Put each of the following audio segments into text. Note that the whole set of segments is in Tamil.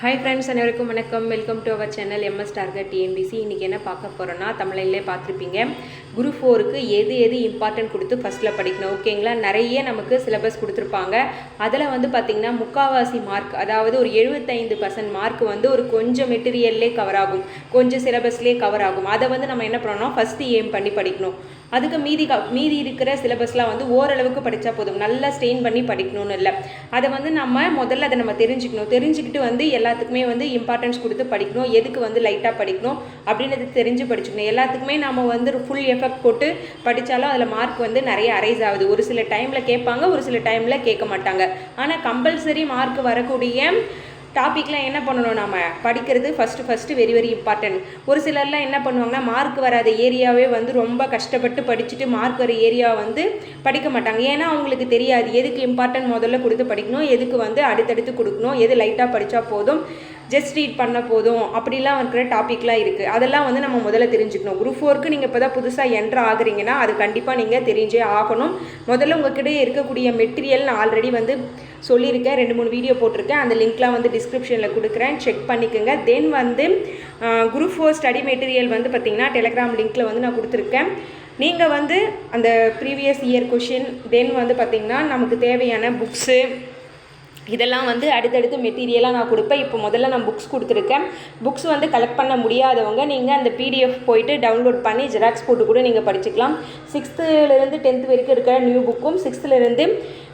ஹாய் ஃப்ரெண்ட்ஸ் அனைவருக்கும் வணக்கம். Welcome to our channel MS target TNPSC இன்றைக்கி என்ன பார்க்க போகிறோன்னா தமிழிலே பார்த்துருப்பீங்க. குரு ஃபோருக்கு எது எது இம்பார்ட்டன்ட் கொடுத்து ஃபஸ்ட்டில் படிக்கணும் ஓகேங்களா நிறைய நமக்கு சிலபஸ் கொடுத்துருப்பாங்க. அதில் வந்து பார்த்திங்கன்னா முக்காவாசி மார்க் அதாவது ஒரு எழுபத்தைந்து பர்சன்ட் மார்க் வந்து ஒரு கொஞ்சம் மெட்டீரியல்லே கவர் ஆகும். கொஞ்சம் சிலபஸ்லேயே கவர் ஆகும். அதை வந்து நம்ம என்ன பண்ணணும் ஃபஸ்ட்டு எய்ம் பண்ணி படிக்கணும். அதுக்கு மீதி க மீதி இருக்கிற சிலபஸ்லாம் வந்து ஓரளவுக்கு படித்தா போதும். நல்லா ஸ்ட்ரெயின் பண்ணி படிக்கணும்னு இல்லை. அதை வந்து நம்ம முதல்ல அதை நம்ம தெரிஞ்சுக்கணும். தெரிஞ்சுக்கிட்டு வந்து எல்லாத்துக்குமே வந்து இம்பார்ட்டன்ஸ் கொடுத்து படிக்கணும். எதுக்கு வந்து லைட்டாக படிக்கணும் அப்படின்றது தெரிஞ்சு படிச்சுக்கணும். எல்லாத்துக்குமே நம்ம வந்து ஃபுல் எஃபெக்ட் போட்டு படித்தாலும் அதில் மார்க் வந்து நிறைய அரைஸ் ஆகுது. ஒரு சில டைமில் கேட்பாங்க ஒரு சில டைமில் கேட்க மாட்டாங்க. ஆனால் கம்பல்சரி மார்க் வரக்கூடிய டாப்பிக்லாம் என்ன பண்ணணும் நம்ம படிக்கிறது first first very very important ஒரு சிலர்லாம் என்ன பண்ணுவாங்கன்னா மார்க் வராத ஏரியாவே வந்து ரொம்ப கஷ்டப்பட்டு படிச்சுட்டு மார்க் வர ஏரியா வந்து படிக்க மாட்டாங்க. ஏன்னா அவங்களுக்கு தெரியாது எதுக்கு இம்பார்ட்டன்ட் முதல்ல கொடுத்து படிக்கணும் எதுக்கு வந்து அடுத்தடுத்து கொடுக்கணும் எது லைட்டாக படித்தா போதும் ஜஸ்ட் ரீட் பண்ண போதும் அப்படிலாம் இருக்கிற டாப்பிக்லாம் இருக்குது அதெல்லாம் வந்து நம்ம முதல்ல தெரிஞ்சுக்கணும். குரூப் ஃபோருக்கு நீங்கள் இப்போ தான் புதுசாக என்ட்ரு ஆகுறீங்கன்னா அது கண்டிப்பாக நீங்கள் தெரிஞ்சே ஆகணும். முதல்ல உங்ககிட்ட இருக்கக்கூடிய மெட்டீரியல் நான் ஆல்ரெடி வந்து சொல்லியிருக்கேன். ரெண்டு மூணு வீடியோ போட்டிருக்கேன். அந்த லிங்க்லாம் வந்து டிஸ்கிரிப்ஷனில் கொடுக்குறேன். செக் பண்ணிக்கோங்க. தென் வந்து குரூப் ஃபோர் ஸ்டடி மெட்டீரியல் வந்து பார்த்திங்கன்னா டெலிகிராம் லிங்க்கில் வந்து நான் கொடுத்துருக்கேன். நீங்கள் வந்து அந்த ப்ரீவியஸ் இயர் கொஷின் தென் வந்து பார்த்திங்கன்னா நமக்கு தேவையான புக்ஸு இதெல்லாம் வந்து அடுத்தடுத்து மெட்டீரியலாக நான் கொடுப்பேன். இப்போ முதல்ல நான் புக்ஸ் கொடுத்துருக்கேன். புக்ஸ் வந்து கலெக்ட் பண்ண முடியாதவங்க நீங்கள் அந்த பிடிஎஃப் போயிட்டு டவுன்லோட் பண்ணி ஜெராக்ஸ் போட்டு கூட நீங்கள் படிச்சுக்கலாம். சிக்ஸ்த்துலேருந்து டென்த் வரைக்கும் இருக்கிற நியூ புக்கும் சிக்ஸ்த்துலேருந்து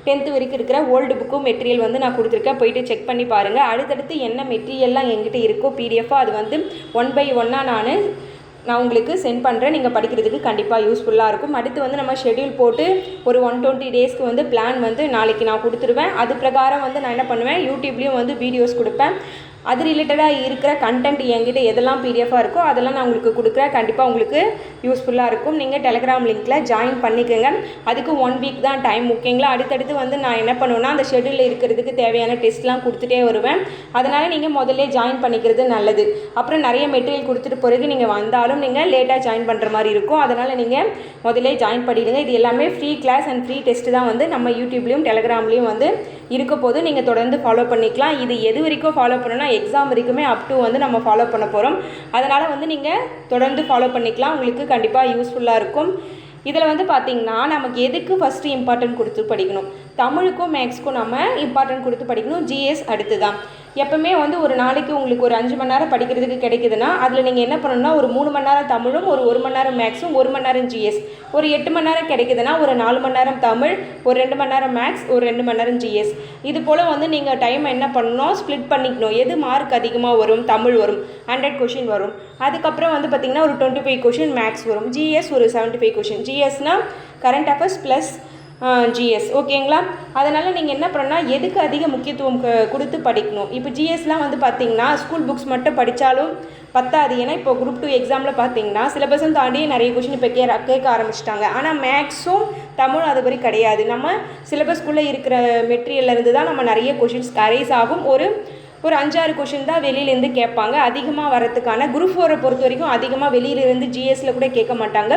டென்த்து வரைக்கும் இருக்கிற ஓல்டு புக்கும் மெட்டீரியல் வந்து நான் கொடுத்துருக்கேன். போயிட்டு செக் பண்ணி பாருங்கள் அடுத்தடுத்து என்ன மெட்டீரியல்லாம் எங்கிட்ட இருக்கோ பிடிஎஃபாக அது வந்து ஒன் பை ஒன்னாக நான் நான் உங்களுக்கு சென்ட் பண்ணுறேன் நீங்கள் படிக்கிறதுக்கு கண்டிப்பாக யூஸ்ஃபுல்லாக இருக்கும். அடுத்து வந்து நம்ம ஷெட்யூல் போட்டு ஒரு ஒன் டுவெண்ட்டி டேஸ்க்கு வந்து பிளான் வந்து நாளைக்கு நான் கொடுத்துருவேன். அது பிரகாரம் வந்து நான் என்ன பண்ணுவேன்? யூடியூப்லேயும் வந்து வீடியோஸ் கொடுப்பேன். அது ரிலேட்டடாக இருக்கிற கண்டென்ட் என்கிட்ட எதெல்லாம் பிடிஎஃபாக இருக்கோ அதெல்லாம் நான் உங்களுக்கு கொடுக்குறேன். கண்டிப்பாக உங்களுக்கு யூஸ்ஃபுல்லாக இருக்கும். நீங்கள் டெலகிராம் லிங்க்கில் ஜாயின் பண்ணிக்கோங்க. அதுக்கு ஒன் வீக் தான் டைம் ஓகேங்களா அடுத்தடுத்து வந்து நான் என்ன பண்ணுவேன்னா அந்த ஷெட்யூலில் இருக்கிறதுக்கு தேவையான டெஸ்ட்லாம் கொடுத்துட்டே வருவேன். அதனால் நீங்கள் முதல்ல ஜாயின் பண்ணிக்கிறது நல்லது. அப்புறம் நிறைய மெட்டீரியல் கொடுத்துட்டு பிறகு நீங்கள் வந்தாலும் நீங்கள் லேட்டாக ஜாயின் பண்ணுற மாதிரி இருக்கும். அதனால் நீங்கள் முதல்ல ஜாயின் பண்ணிடுங்க. இது எல்லாமே free class and free test தான் வந்து நம்ம யூடியூப்லேயும் டெலகிராம்லேயும் வந்து இருக்க போது நீங்கள் தொடர்ந்து ஃபாலோ பண்ணிக்கலாம். இது எது வரைக்கும் ஃபாலோ பண்ணணும்னா எக்ஸாம் வரைக்குமே அப் டு வந்து நம்ம ஃபாலோ பண்ண போகிறோம் அதனால் வந்து நீங்கள் தொடர்ந்து ஃபாலோ பண்ணிக்கலாம். உங்களுக்கு கண்டிப்பாக யூஸ்ஃபுல்லாக இருக்கும். இதில் வந்து பார்த்திங்கன்னா நமக்கு எதுக்கு ஃபஸ்ட்டு இம்பார்ட்டன்ட் கொடுத்து படிக்கணும்? தமிழுக்கும் மேக்ஸ்க்கும் நம்ம இம்பார்ட்டன்ட் கொடுத்து படிக்கணும். ஜிஎஸ் அடுத்து தான் எப்பவுமே வந்து ஒரு நாளைக்கு உங்களுக்கு ஒரு அஞ்சு மணி நேரம் படிக்கிறதுக்கு கிடைக்குதுன்னா அதில் நீங்கள் என்ன பண்ணணும்னா ஒரு மூணு மணி நேரம் தமிழும் ஒரு ஒரு மணி நேரம் மேக்ஸும் ஒரு மணி நேரம் ஜிஎஸ் ஒரு எட்டு மணி நேரம் கிடைக்குதுன்னா ஒரு நாலு மணி நேரம் தமிழ் ஒரு ரெண்டு மணி நேரம் மேக்ஸ் ஒரு ரெண்டு மணி நேரம் ஜிஎஸ் இது போல் வந்து நீங்கள் டைம் என்ன பண்ணணும் ஸ்ப்ளிட் பண்ணிக்கணும். எது மார்க் அதிகமாக வரும்? தமிழ் வரும். ஹண்ட்ரட் கொஷின் வரும். அதுக்கப்புறம் வந்து பார்த்திங்கன்னா ஒரு டுவெண்ட்டி ஃபைவ் கொஷின் மேக்ஸ் வரும் ஜிஎஸ் ஒரு செவன்ட்டி ஃபைவ் கொஷின் ஜிஎஸ்னால் கரண்ட் அஃபேர்ஸ் ப்ளஸ் ஜிஎஸ் ஓகேங்களா அதனால் நீங்கள் என்ன பண்ணால் எதுக்கு அதிக முக்கியத்துவம் கொடுத்து படிக்கணும்? இப்போ ஜிஎஸ்லாம் வந்து பார்த்திங்கன்னா ஸ்கூல் புக்ஸ் மட்டும் படித்தாலும் பத்தாது. ஏன்னா இப்போ குரூப் டூ எக்ஸாமில் பார்த்தீங்கன்னா சிலபஸும் தாண்டி நிறைய கொஷின் இப்போ கே கேட்க ஆரம்பிச்சிட்டாங்க. ஆனால் மேக்ஸும் தமிழும் அது கிடையாது. நம்ம சிலபஸ்க்குள்ளே இருக்கிற மெட்டீரியல்லேருந்து தான் நம்ம நிறைய கொஷின்ஸ் கரைஸ் ஆகும். ஒரு ஒரு அஞ்சாறு கொஷின் தான் வெளியிலேருந்து கேட்பாங்க. அதிகமாக வரதுக்கான குரூப் ஃபோரை பொறுத்த வரைக்கும் அதிகமாக வெளியிலேருந்து ஜிஎஸ்சில் கூட கேட்க மாட்டாங்க.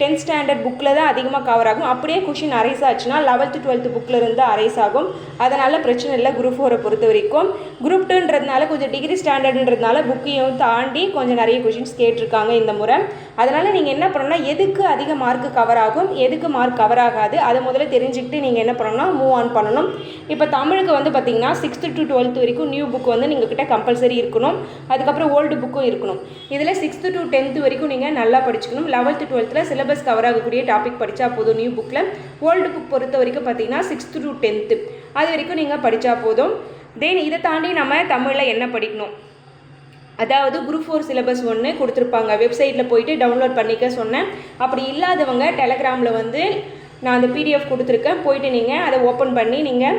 டென்த் ஸ்டாண்டர்ட் புக்கில் தான் அதிகமாக கவர் ஆகும். அப்படியே கொஷின் அரைஸ் ஆச்சுன்னா லெவல்த்து டுவெல்த்து புக்கில் இருந்து அரைஸ் ஆகும். அதனால் பிரச்சனை இல்லை குரூப் ஃபோரை பொறுத்த வரைக்கும். குரூப் டூன்றதுனால கொஞ்சம் டிகிரி ஸ்டாண்டர்டுன்றதுனால புக்கையும் தாண்டி கொஞ்சம் நிறைய கொஷின்ஸ் கேட்டிருக்காங்க இந்த முறை. அதனால் நீங்கள் என்ன பண்ணணும்னா எதுக்கு அதிக மார்க் கவர் ஆகும் எதுக்கு மார்க் கவர் ஆகாது அதை முதல்ல தெரிஞ்சுக்கிட்டு நீங்கள் என்ன பண்ணணும்னா மூவ் ஆன் பண்ணணும். இப்போ தமிழுக்கு வந்து பார்த்தீங்கன்னா சிக்ஸ்த்து டு டுவெல்த் வரைக்கும் நியூ புக் வந்து நீங்கள் கிட்ட கம்பல்சரி இருக்கணும். அதுக்கப்புறம் ஓல்டு புக்கும் இருக்கணும். இதில் சிக்ஸ்த்து டு டென்த்து வரைக்கும் நீங்கள் நல்லா படிச்சுக்கணும். லெவல்த்து டுவெல்த்தில் சில சிலபஸ் கவர் ஆகக்கூடிய டாபிக் படித்தா போதும் நியூ புக்கில் ஓல்டு புக் பொறுத்த வரைக்கும் பார்த்தீங்கன்னா சிக்ஸ்த் டு டென்த்து அது வரைக்கும் நீங்கள் படித்தா போதும். தென் இதை தாண்டி நம்ம தமிழில் என்ன படிக்கணும்? அதாவது குரூப் ஃபோர் சிலபஸ் ஒன்று கொடுத்துருப்பாங்க. வெப்சைட்டில் போயிட்டு டவுன்லோட் பண்ணிக்க சொன்னேன். அப்படி இல்லாதவங்க டெலகிராமில் வந்து நான் அந்த பிடிஎஃப் கொடுத்துருக்கேன். போயிட்டு நீங்கள் அதை ஓப்பன் பண்ணி நீங்கள்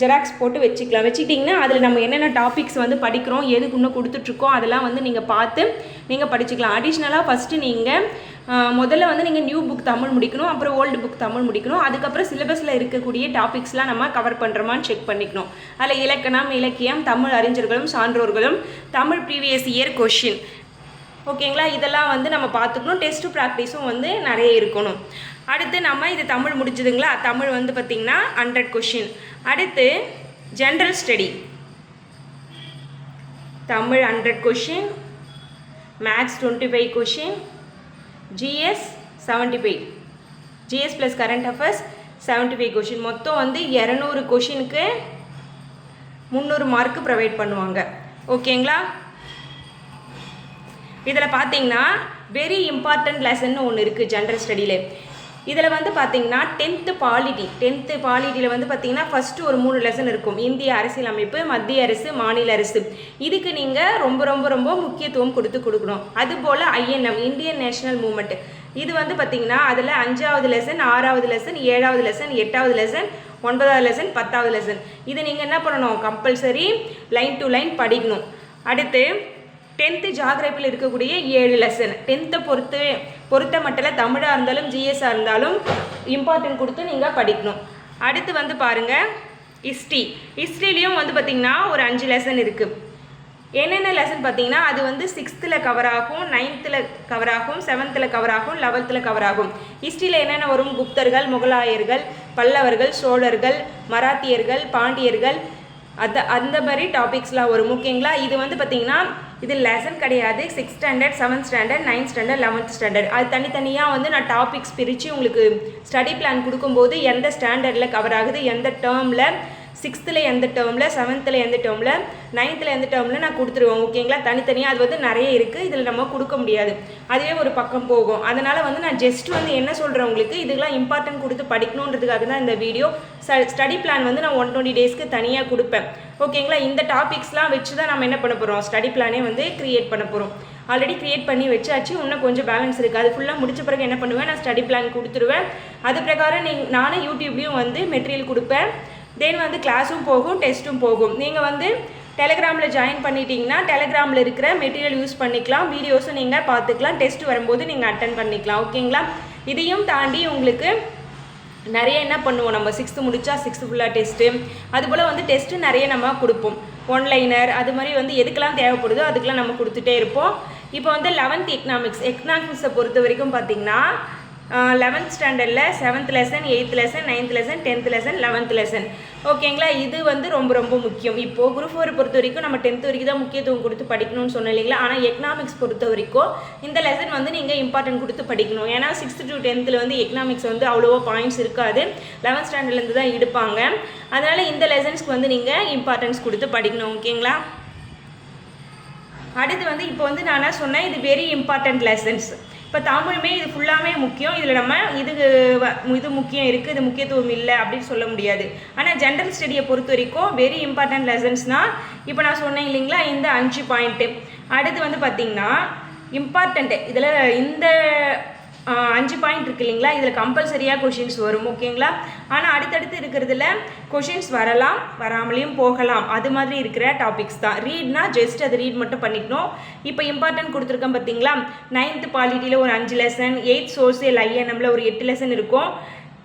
ஜெராக்ஸ் போட்டு வச்சுக்கலாம். வச்சுக்கிட்டிங்கன்னா அதில் நம்ம என்னென்ன டாபிக்ஸ் வந்து படிக்கிறோம் எதுக்கு இன்னும் கொடுத்துட்ருக்கோம் அதெல்லாம் வந்து நீங்கள் பார்த்து நீங்கள் படிச்சுக்கலாம். அடிஷ்னலாக ஃபஸ்ட்டு நீங்கள் முதல்ல வந்து நீங்கள் நியூ புக் தமிழ் முடிக்கணும் அப்புறம் ஓல்டு புக் தமிழ் முடிக்கணும் அதுக்கப்புறம் சிலபஸில் இருக்கக்கூடிய டாபிக்ஸ்லாம் நம்ம கவர் பண்ணுறோமான்னு செக் பண்ணிக்கணும். அதில் இலக்கணம் இலக்கியம் தமிழ் அறிஞர்களும் சான்றோர்களும் தமிழ் ப்ரீவியஸ் இயர் கொஷின் ஓகேங்களா இதெல்லாம் வந்து நம்ம பார்த்துக்கணும். டெஸ்ட் ப்ராக்டிஸும் வந்து நிறைய இருக்கணும். அடுத்து நம்ம இது தமிழ் முடிஞ்சதுங்களா? தமிழ் வந்து பார்த்திங்கன்னா ஹண்ட்ரட் கொஷின் அடுத்து general study Tamil hundred question max twenty five question GS seventy five GS plus current affairs seventy five question மொத்தம் வந்து இரநூறு கொஷினுக்கு முந்நூறு மார்க்கு ப்ரொவைட் பண்ணுவாங்க. ஓகேங்களா இதில் பார்த்தீங்கன்னா வெரி இம்பார்ட்டண்ட் லெசன் ஒன்று இருக்குது ஜென்ரல் ஸ்டடியில் இதில் வந்து பார்த்தீங்கன்னா டென்த்து பாலிட்டி டென்த்து பாலிட்டியில் வந்து பார்த்தீங்கன்னா ஃபஸ்ட்டு ஒரு மூணு லெசன் இருக்கும். இந்திய அரசியல் அமைப்பு மத்திய அரசு மாநில அரசு. இதுக்கு நீங்கள் ரொம்ப ரொம்ப ரொம்ப முக்கியத்துவம் கொடுத்து கொடுக்கணும். அதுபோல் ஐஎன்எம் இந்தியன் நேஷனல் மூமெண்ட் இது வந்து பார்த்தீங்கன்னா அதில் அஞ்சாவது லெசன் ஆறாவது லெசன் ஏழாவது லெசன் எட்டாவது லெசன் ஒன்பதாவது லெசன் பத்தாவது லெசன் இது நீங்கள் என்ன பண்ணணும்? கம்பல்சரி லைன் டு லைன் படிக்கணும். அடுத்து டென்த்து ஜாகிரபியில் இருக்கக்கூடிய ஏழு லெசன் டென்த்தை பொறுத்து பொறுத்த மட்டில் தமிழாக இருந்தாலும் ஜிஎஸ்ஸாக இருந்தாலும் இம்பார்ட்டன்ட் கொடுத்து நீங்கள் படிக்கணும். அடுத்து வந்து பாருங்கள் ஹிஸ்ட்ரி ஹிஸ்ட்ரிலையும் வந்து பார்த்திங்கன்னா ஒரு அஞ்சு லெசன் இருக்குது என்னென்ன லெசன் பார்த்தீங்கன்னா அது வந்து சிக்ஸ்த்தில் கவர் ஆகும் நைன்த்தில் கவர் ஆகும் செவன்த்தில் கவர் ஆகும் லெவல்த்தில் கவர் ஆகும். ஹிஸ்ட்ரியில் என்னென்ன வரும்? குப்தர்கள் முகலாயர்கள் பல்லவர்கள் சோழர்கள் மராத்தியர்கள் பாண்டியர்கள் அது அந்த மாதிரி டாபிக்ஸ்லாம் வரும். ஓகேங்களா இது வந்து பார்த்தீங்கன்னா இது லெசன் கிடையாது. Six standard seventh standard ninth standard eleventh standard அது தனித்தனியாக வந்து நான் டாபிக்ஸ் பிரித்து உங்களுக்கு ஸ்டடி பிளான் கொடுக்கும்போது எந்த ஸ்டாண்டர்டில் கவர் ஆகுது எந்த டேர்மில் சிக்ஸ்த்தில் எந்த டேர்மில் செவன்த்தில் எந்த டேர்மில் நைன்த்தில் எந்த டேர்மில் நான் கொடுத்துருவேன் ஓகேங்களா தனித்தனியாக அது வந்து நிறைய இருக்குது இதில் நம்ம கொடுக்க முடியாது. அதுவே ஒரு பக்கம் போகும். அதனால் வந்து நான் ஜஸ்ட் வந்து என்ன சொல்கிறேன் உங்களுக்கு? இதுக்கெலாம் இம்பார்ட்டன்ட் கொடுத்து படிக்கணுன்றதுக்காக தான் இந்த வீடியோ ஸ்டடி பிளான் வந்து நான் ஒன் டுவெண்ட்டி டேஸ்க்கு தனியாக கொடுப்பேன். ஓகேங்களா இந்த டாபிக்ஸ்லாம் வச்சு தான் நம்ம என்ன பண்ண போகிறோம் ஸ்டடி பிளானே வந்து க்ரியேட் பண்ண போகிறோம் ஆல்ரெடி க்ரியேட் பண்ணி வச்சாச்சு. இன்னும் கொஞ்சம் பேலன்ஸ் இருக்குது அது ஃபுல்லாக முடிச்ச பிறகு என்ன பண்ணுவேன்? நான் ஸ்டடி பிளான் கொடுத்துருவேன். அது பிரகாரம் நீ நானும் யூடியூப்லேயும் வந்து மெட்டீரியல் கொடுப்பேன். தென் வந்து கிளாஸும் போகும் டெஸ்ட்டும் போகும். நீங்கள் வந்து டெலகிராமில் ஜாயின் பண்ணிட்டீங்கன்னா டெலகிராமில் இருக்கிற மெட்டீரியல் யூஸ் பண்ணிக்கலாம். வீடியோஸும் நீங்கள் பார்த்துக்கலாம். டெஸ்ட் வரும்போது நீங்கள் அட்டன் பண்ணிக்கலாம். ஓகேங்களா இதையும் தாண்டி உங்களுக்கு நிறைய என்ன பண்ணுவோம் நம்ம? சிக்ஸ்த்து முடித்தா சிக்ஸ்த்து ஃபுல்லாக டெஸ்ட்டு அதுபோல் வந்து டெஸ்ட்டு நிறைய நம்ம கொடுப்போம். ஒன்லைனர் அது மாதிரி வந்து எதுக்கெல்லாம் தேவைப்படுதோ அதுக்கெல்லாம் நம்ம கொடுத்துட்டே இருப்போம். இப்போ வந்து லெவன்த் எக்கனாமிக்ஸ் எக்கனாமிக்ஸை பொறுத்த வரைக்கும் பார்த்திங்கன்னா லெவன்த் ஸ்டாண்டர்டில் seventh lesson eighth lesson ninth lesson tenth lesson eleventh lesson ஓகேங்களா இது வந்து ரொம்ப ரொம்ப முக்கியம். இப்போது குரூப் ஃபோர் பொறுத்த வரைக்கும் நம்ம டென்த் வரைக்கும் தான் முக்கியத்துவம் கொடுத்து படிக்கணும்னு சொன்னோம் இல்லைங்களா? ஆனால் எக்கனாமிக்ஸ் பொறுத்த வரைக்கும் இந்த லெசன் வந்து நீங்கள் இம்பார்ட்டன்ட் கொடுத்து படிக்கணும். ஏன்னா சிக்ஸ்த் டு டென்த்தில் வந்து எக்கனாமிக்ஸ் வந்து அவ்வளோவா பாயிண்ட்ஸ் இருக்காது. லெவன்த் ஸ்டாண்டர்ட்லேருந்து தான் எடுப்பாங்க. அதனால் இந்த லெசன்ஸ்க்கு வந்து நீங்கள் இம்பார்ட்டன்ஸ் கொடுத்து படிக்கணும். ஓகேங்களா அடுத்து வந்து இப்போ வந்து நான் சொன்னேன் இது வெரி இம்பார்ட்டன்ட் லெசன்ஸ் இப்போ தமிழுமே இது ஃபுல்லாமே முக்கியம். இதில் நம்ம இது வ- இது முக்கியம் இருக்குது இது முக்கியத்துவம் இல்லை அப்படின்னு சொல்ல முடியாது. ஆனால் ஜென்ரல் ஸ்டடியை பொறுத்த வரைக்கும் வெரி இம்பார்ட்டன்ட் லெசன்ஸ்னால் இப்போ நான் சொன்னேன் இல்லைங்களா இந்த அஞ்சு பாயிண்ட்டு அடுத்து வந்து பார்த்திங்கன்னா இம்பார்ட்டண்ட்டு இதில் இந்த அஞ்சு பாயிண்ட் இருக்கு இல்லைங்களா? இதில் கம்பல்சரியாக கொஷின்ஸ் வரும் ஓகேங்களா? ஆனால் அடுத்தடுத்து இருக்கிறதுல கொஷின்ஸ் வரலாம் வராமலேயும் போகலாம். அது மாதிரி இருக்கிற டாபிக்ஸ் தான். ரீட்னா ஜஸ்ட் அது ரீட் மட்டும் பண்ணிக்கணும். இப்போ இம்பார்ட்டன்ட் கொடுத்துருக்கேன் பார்த்தீங்களா நைன்த்து பாலிட்டியில் ஒரு அஞ்சு லெசன் எயித் சோசியல் ஐஎன்எம்ல ஒரு எட்டு லெசன் இருக்கும்.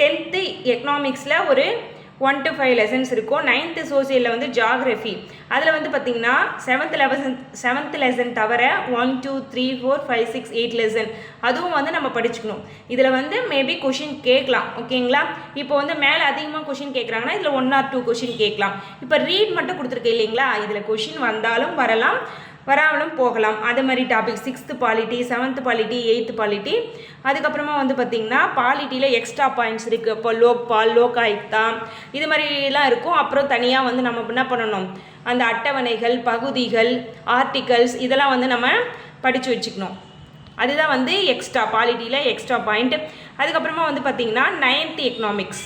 டென்த்து எக்கனாமிக்ஸில் ஒரு ஒன் டு ஃபைவ் லெசன்ஸ் இருக்கும். நைன்த்து சோசியலில் வந்து ஜாகிரஃபி அதில் வந்து பார்த்தீங்கன்னா செவன்த் லெவன் செவன்த் லெசன் தவிர one two three four five six eight lesson அதுவும் வந்து நம்ம படிச்சுக்கணும். இதில் வந்து மேபி கொஷின் கேட்கலாம். ஓகேங்களா? இப்போ வந்து மேலே அதிகமாக கொஷின் கேட்குறாங்கன்னா இதில் ஒன் ஆர் டூ கொஷின் கேட்கலாம். இப்போ ரீட் மட்டும் கொடுத்துருக்கேன் இல்லைங்களா? இதில் கொஷின் வந்தாலும் வரலாம். வராமலும் போகலாம். அது மாதிரி topic sixth polity seventh polity eighth polity அதுக்கப்புறமா வந்து பார்த்திங்கன்னா பாலிட்டியில் எக்ஸ்ட்ரா பாயிண்ட்ஸ் இருக்குது இப்போ லோக்பால் லோகாயுக்தா இது மாதிரிலாம் இருக்கும். அப்புறம் தனியாக வந்து நம்ம என்ன பண்ணணும்? அந்த அட்டவணைகள் பகுதிகள் ஆர்டிகல்ஸ் இதெல்லாம் வந்து நம்ம படித்து வச்சுக்கணும். அதுதான் வந்து எக்ஸ்ட்ரா பாலிட்டியில் எக்ஸ்ட்ரா பாயிண்ட் அதுக்கப்புறமா வந்து பார்த்திங்கன்னா நைன்த் எக்கனாமிக்ஸ்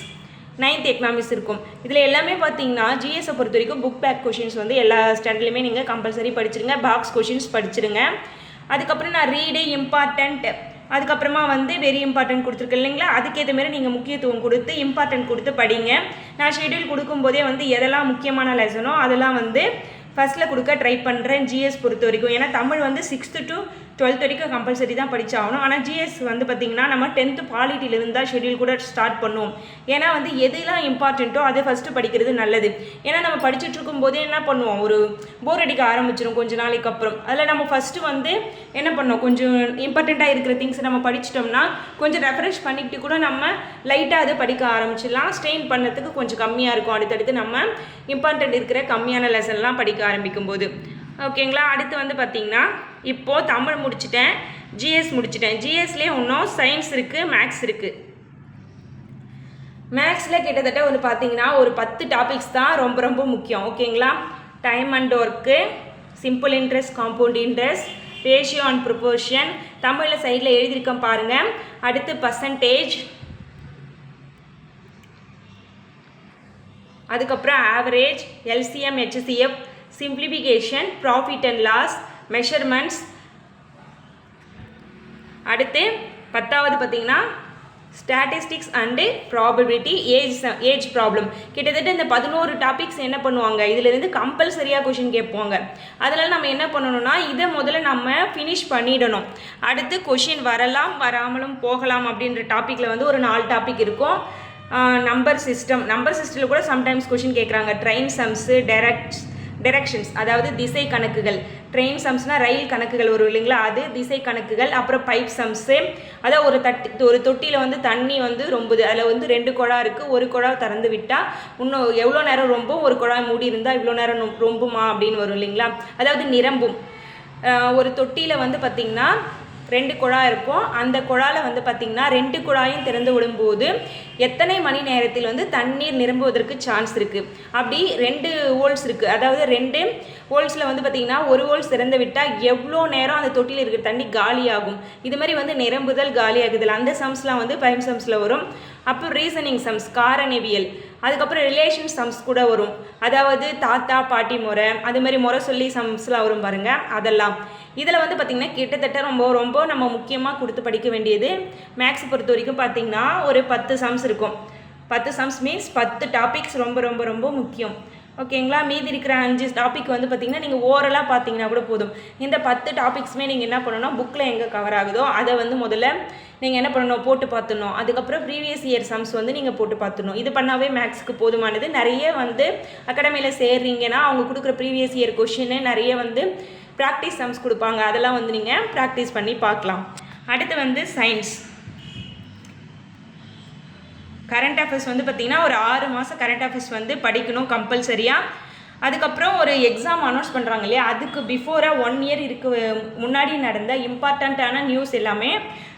நைன்த் எக்கனாமிக்ஸ் இருக்கும். இதில் எல்லாமே பார்த்தீங்கன்னா ஜிஎஸை பொறுத்த வரைக்கும் புக் பேக் கொஷின்ஸ் வந்து எல்லா ஸ்டாண்டர்ட்லையுமே நீங்கள் கம்பல்சரி படிச்சிருங்க. பாக்ஸ் கொஷின்ஸ் படிச்சிருங்க. அதுக்கப்புறம் நான் ரீடு இம்பார்ட்டண்ட் அதுக்கப்புறமா வந்து வெரி இம்பார்ட்டன்ட் கொடுத்துருக்கேன் இல்லைங்களா? அதுக்கேற்ற மாதிரி நீங்கள் முக்கியத்துவம் கொடுத்து இம்பார்ட்டன்ட் கொடுத்து படிங்க. நான் ஷெட்யூல் கொடுக்கும்போதே வந்து எதெல்லாம் முக்கியமான லெசனோ அதெல்லாம் வந்து ஃபஸ்ட்டில் கொடுக்க ட்ரை பண்ணுறேன் ஜிஎஸ் பொறுத்த வரைக்கும். ஏன்னா தமிழ் வந்து சிக்ஸ்த்து டு டுவெல்த் வரைக்கும் கம்பல்சரி தான் படித்தாகணும் ஆனால் ஜிஎஸ் வந்து பார்த்திங்கன்னா நம்ம டென்த்து பாலிட்டியிலிருந்து தான் ஷெட்யூல் கூட ஸ்டார்ட் பண்ணுவோம். ஏன்னா வந்து எதுலாம் இம்பார்ட்டண்ட்டோ அதை ஃபஸ்ட்டு படிக்கிறது நல்லது. ஏன்னா நம்ம படிச்சுட்டு இருக்கும்போதே என்ன பண்ணுவோம்? ஒரு போர் அடிக்க ஆரம்பிச்சிடும் கொஞ்ச நாளைக்கு அப்புறம். அதில் நம்ம ஃபஸ்ட்டு வந்து என்ன பண்ணோம்? கொஞ்சம் இம்பார்ட்டண்ட்டாக இருக்கிற திங்ஸ் நம்ம படிச்சிட்டோம்னா கொஞ்சம் ரெஃப்ரெஷ் பண்ணிக்கிட்டு கூட நம்ம லைட்டாக அதை படிக்க ஆரம்பிச்சிடலாம். ஸ்ட்ரெயின் பண்ணதுக்கு கொஞ்சம் கம்மியாக இருக்கும். அடுத்தடுத்து நம்ம இம்பார்ட்டண்ட் இருக்கிற கம்மியான லெசன்லாம் படிக்க ஆரம்பிக்கும் போது ஓகேங்களா அடுத்து வந்து பார்த்திங்கன்னா இப்போது தமிழ் முடிச்சிட்டேன் ஜிஎஸ் முடிச்சிட்டேன். ஜிஎஸ்லேயே இன்னும் சயின்ஸ் இருக்குது மேக்ஸ் இருக்குது மேக்ஸில் கிட்டத்தட்ட ஒரு பார்த்தீங்கன்னா ஒரு பத்து டாபிக்ஸ் தான் ரொம்ப ரொம்ப முக்கியம். ஓகேங்களா time and work simple interest compound interest ratio and proportion தமிழில் சைடில் எழுதியிருக்கேன் பாருங்கள் அடுத்து பர்சன்டேஜ் அதுக்கப்புறம் average LCM HCF simplification profit and loss measurements அடுத்து பத்தாவது பார்த்தீங்கன்னா statistics and probability age age problem கிட்டத்தட்ட இந்த பதினோரு டாபிக்ஸ் என்ன பண்ணுவாங்க? இதுலேருந்து கம்பல்சரியாக கொஷின் கேட்பாங்க. அதனால் நம்ம என்ன பண்ணணும்னா இதை முதல்ல நம்ம ஃபினிஷ் பண்ணிடணும். அடுத்து கொஷின் வரலாம் வராமலும் போகலாம் அப்படின்ற டாப்பிக்கில் வந்து ஒரு நாலு டாபிக் இருக்கும். நம்பர் சிஸ்டம் நம்பர் சிஸ்டத்தில் கூட சம்டைம்ஸ் கொஷின் கேட்குறாங்க. ட்ரெயின் சம்ஸு டெரக்ட் டெரெக்ஷன்ஸ் அதாவது திசை கணக்குகள். ட்ரெயின் சம்ஸ்னால் ரயில் கணக்குகள் வரும் இல்லைங்களா? அது திசை கணக்குகள் அப்புறம் பைப் சம்ஸு அதாவது ஒரு தட்டி ஒரு தொட்டியில் வந்து தண்ணி வந்து ரொம்புது அதில் வந்து ரெண்டு குழா இருக்குது ஒரு குழா திறந்து விட்டால் இன்னும் எவ்வளோ நேரம் ரொம்ப ஒரு குழாய் மூடி இருந்தால் இவ்வளோ நேரம் ரொம்புமா அப்படின்னு வரும் இல்லைங்களா? அதாவது நிரம்பும். ஒரு தொட்டியில் வந்து பார்த்திங்கன்னா ரெண்டு குழாய் இருக்கும். அந்த குழாயில் வந்து பார்த்திங்கன்னா ரெண்டு குழாயும் திறந்து விடும்போது எத்தனை மணி நேரத்தில் வந்து தண்ணீர் நிரம்புவதற்கு சான்ஸ் இருக்குது அப்படி ரெண்டு ஹோல்ஸ் இருக்குது அதாவது ரெண்டு ஹோல்ஸில் வந்து பார்த்திங்கன்னா ஒரு ஹோல்ஸ் திறந்து விட்டால் எவ்வளோ நேரம் அந்த தொட்டியில் இருக்கிற தண்ணி காலியாகும்? இது மாதிரி வந்து நிரம்புதல் காலியாகுதல். அந்த சம்ஸ்லாம் வந்து பைம் சம்ஸில் வரும். அப்புறம் ரீசனிங் சம்ஸ் காரணவியல். அதுக்கப்புறம் ரிலேஷன் சம்ஸ் கூட வரும். அதாவது தாத்தா பாட்டி முறை அது மாதிரி முறை சொல்லி சம்ஸ்லாம் வரும் பாருங்கள் அதெல்லாம். இதில் வந்து பார்த்திங்கன்னா கிட்டத்தட்ட ரொம்ப ரொம்ப நம்ம முக்கியமாக கொடுத்து படிக்க வேண்டியது மேக்ஸ் பொறுத்த வரைக்கும் பார்த்திங்கன்னா ஒரு பத்து சம்ஸ் இருக்கும். பத்து சம்ஸ் மீன்ஸ் பத்து டாபிக்ஸ் ரொம்ப ரொம்ப ரொம்ப முக்கியம். ஓகேங்களா? மீதி இருக்கிற அஞ்சு டாபிக் வந்து பார்த்திங்கன்னா நீங்கள் ஓரலாக பார்த்தீங்கன்னா கூட போதும். இந்த பத்து டாபிக்ஸுமே நீங்கள் என்ன பண்ணணும் புக்கில் எங்கே கவர் ஆகுதோ அதை வந்து முதல்ல நீங்கள் என்ன பண்ணணும்? போட்டு பார்த்துடணும். அதுக்கப்புறம் ப்ரீவியஸ் இயர் சம்ஸ் வந்து நீங்கள் போட்டு பார்த்துடணும். இது பண்ணாவே மேக்ஸுக்கு போதுமானது. நிறைய வந்து அகாடமியில் சேர்றீங்கன்னா அவங்க கொடுக்குற ப்ரீவியஸ் இயர் கொஷின் நிறைய வந்து ப்ராக்டிஸ் சம்ஸ் கொடுப்பாங்க. அதெல்லாம் வந்து நீங்கள் ப்ராக்டிஸ் பண்ணி பார்க்கலாம். அடுத்து வந்து சயின்ஸ் கரண்ட் அஃபேர்ஸ் வந்து பார்த்திங்கன்னா ஒரு ஆறு மாதம் கரண்ட் அஃபேர்ஸ் வந்து படிக்கணும் கம்பல்சரியாக அதுக்கப்புறம் ஒரு எக்ஸாம் அனௌன்ஸ் பண்ணுறாங்க இல்லையா? அதுக்கு பிஃபோராக ஒன் இயர் இருக்கு முன்னாடி நடந்த இம்பார்ட்டண்ட்டான நியூஸ் எல்லாமே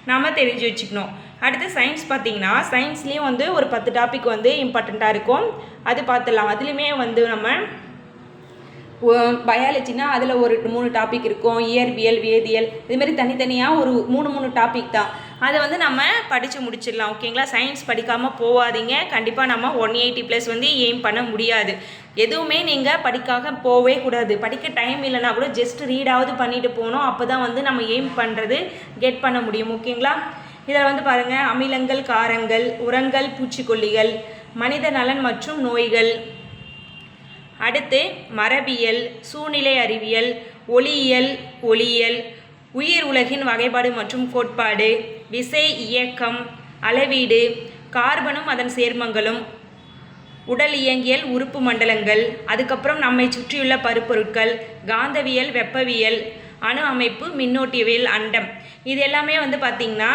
நாம் தெரிஞ்சு வச்சுக்கணும். அடுத்து சயின்ஸ் பார்த்தீங்கன்னா சயின்ஸ்லேயும் வந்து ஒரு பத்து டாபிக் வந்து இம்பார்ட்டண்ட்டாக இருக்கும். அது பார்த்துடலாம். அதுலேயுமே வந்து நம்ம பயாலஜினா அதில் ஒரு மூணு டாபிக் இருக்கும். இயற்பியல் வேதியியல் இதுமாதிரி தனித்தனியாக ஒரு மூணு மூணு டாபிக் தான். அதை வந்து நம்ம படித்து முடிச்சிடலாம் ஓகேங்களா? சயின்ஸ் படிக்காமல் போகாதீங்க கண்டிப்பாக நம்ம ஒன் எயிட்டி ப்ளஸ் வந்து எய்ம் பண்ண முடியாது. எதுவுமே நீங்கள் படிக்காக போகவே கூடாது. படிக்க டைம் இல்லைனா கூட ஜஸ்ட் ரீடாவது பண்ணிட்டு போகணும். அப்போ தான் வந்து நம்ம எய்ம் பண்ணுறது கெட் பண்ண முடியும் ஓகேங்களா? இதில் வந்து பாருங்கள் அமிலங்கள் காரங்கள் உரங்கள் பூச்சிக்கொல்லிகள் மனித நலன் மற்றும் நோய்கள். அடுத்து மரபியல் சூழ்நிலை அறிவியல் ஒளியியல் ஒளியியல் உயிர் உலகின் வகைப்பாடு மற்றும் கோட்பாடு. விசை இயக்கம் அளவீடு கார்பனும் அதன் சேர்மங்களும் உடல் இயங்கியல் உறுப்பு மண்டலங்கள் அதுக்கப்புறம் நம்மை சுற்றியுள்ள பருப்பொருட்கள் காந்தவியல் வெப்பவியல் அணு அமைப்பு மின்னோட்டியவியல் அண்டம். இது எல்லாமே வந்து பார்த்திங்கன்னா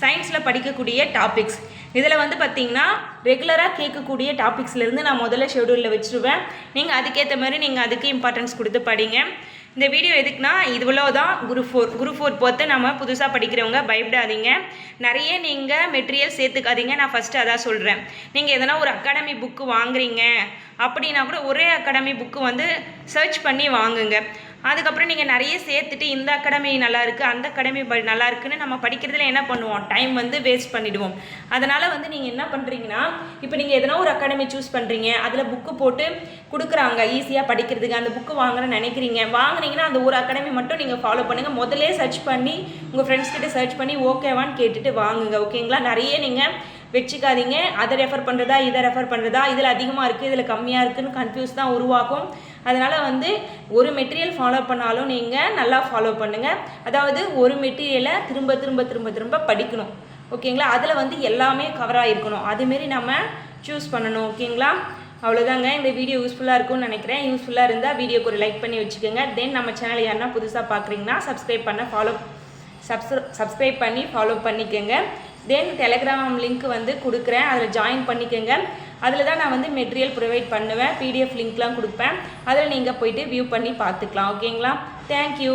சயின்ஸில் படிக்கக்கூடிய டாபிக்ஸ் இதில் வந்து பார்த்திங்கன்னா ரெகுலராக கேட்கக்கூடிய டாபிக்ஸ்லேருந்து நான் முதல்ல ஷெடியூலில் வச்சுருவேன். நீங்கள் அதுக்கேற்ற மாதிரி நீங்கள் அதுக்கு இம்பார்ட்டன்ஸ் கொடுத்து படிங்க. இந்த வீடியோ எதுக்குன்னா இவ்வளோ தான் குரு ஃபோர் குரு ஃபோர் பொறுத்து நம்ம புதுசாக படிக்கிறவங்க பயப்படாதீங்க. நிறைய நீங்கள் மெட்டீரியல் சேர்த்துக்காதீங்க. நான் ஃபஸ்ட்டு அதான் சொல்கிறேன் நீங்கள் எதனா ஒரு அகாடமி புக்கு வாங்குறீங்க அப்படின்னா கூட ஒரே அகாடமி புக்கு வந்து சர்ச் பண்ணி வாங்குங்க. அதுக்கப்புறம் நீங்கள் நிறைய சேர்த்துட்டு இந்த அகாடமி நல்லா இருக்குது அந்த அகாடமி நல்லா இருக்குன்னு நம்ம படிக்கிறதுல என்ன பண்ணுவோம்? டைம் வந்து வேஸ்ட் பண்ணிவிடுவோம் அதனால் வந்து நீங்கள் என்ன பண்ணுறீங்கன்னா இப்போ நீங்கள் எதனா ஒரு அகாடமி சூஸ் பண்ணுறீங்க அதில் புக்கு போட்டு கொடுக்குறாங்க ஈஸியாக படிக்கிறதுக்கு அந்த புக்கு வாங்குறேன்னு நினைக்கிறீங்க வாங்குனீங்கன்னா அந்த ஒரு அகாடமி மட்டும் நீங்கள் ஃபாலோ பண்ணுங்கள் முதல்ல சர்ச் பண்ணி உங்கள் ஃப்ரெண்ட்ஸ் கிட்ட சர்ச் பண்ணி ஓகேவான்னு கேட்டுட்டு வாங்குங்க ஓகேங்களா நிறைய நீங்கள் வச்சுக்காதீங்க. அதை ரெஃபர் பண்ணுறதா இதை ரெஃபர் பண்ணுறதா இதில் அதிகமாக இருக்குது இதில் கம்மியாக இருக்குதுன்னு கன்ஃபியூஸ் தான் உருவாக்கும் அதனால் வந்து ஒரு மெட்டீரியல் ஃபாலோ பண்ணாலும் நீங்கள் நல்லா ஃபாலோ பண்ணுங்கள் அதாவது ஒரு மெட்டீரியலை திரும்ப திரும்ப திரும்ப திரும்ப படிக்கணும். ஓகேங்களா? அதில் வந்து எல்லாமே கவர் ஆகிருக்கணும் அதுமாரி நம்ம சூஸ் பண்ணணும். ஓகேங்களா? அவ்வளோதாங்க இந்த வீடியோ யூஸ்ஃபுல்லாக இருக்கும்னு நினைக்கிறேன். யூஸ்ஃபுல்லாக இருந்தால் வீடியோக்கு ஒரு லைக் பண்ணி வச்சுக்கோங்க. தென் நம்ம சேனல் யாருன்னா புதுசாக பார்க்குறீங்கன்னா சப்ஸ்கிரைப் பண்ண ஃபாலோ சப்ஸ்கிரை சப்ஸ்கிரைப் பண்ணி ஃபாலோ பண்ணிக்கோங்க. தென் டெலகிராம் லிங்க் வந்து கொடுக்குறேன். அதில் ஜாயின் பண்ணிக்கோங்க. அதில் தான் நான் வந்து மெட்டீரியல் ப்ரொவைட் பண்ணுவேன். பிடிஎஃப் லிங்க்லாம் கொடுப்பேன். அதில் நீங்கள் போயிட்டு வியூ பண்ணி பார்த்துக்கலாம். ஓகேங்களா தேங்க்யூ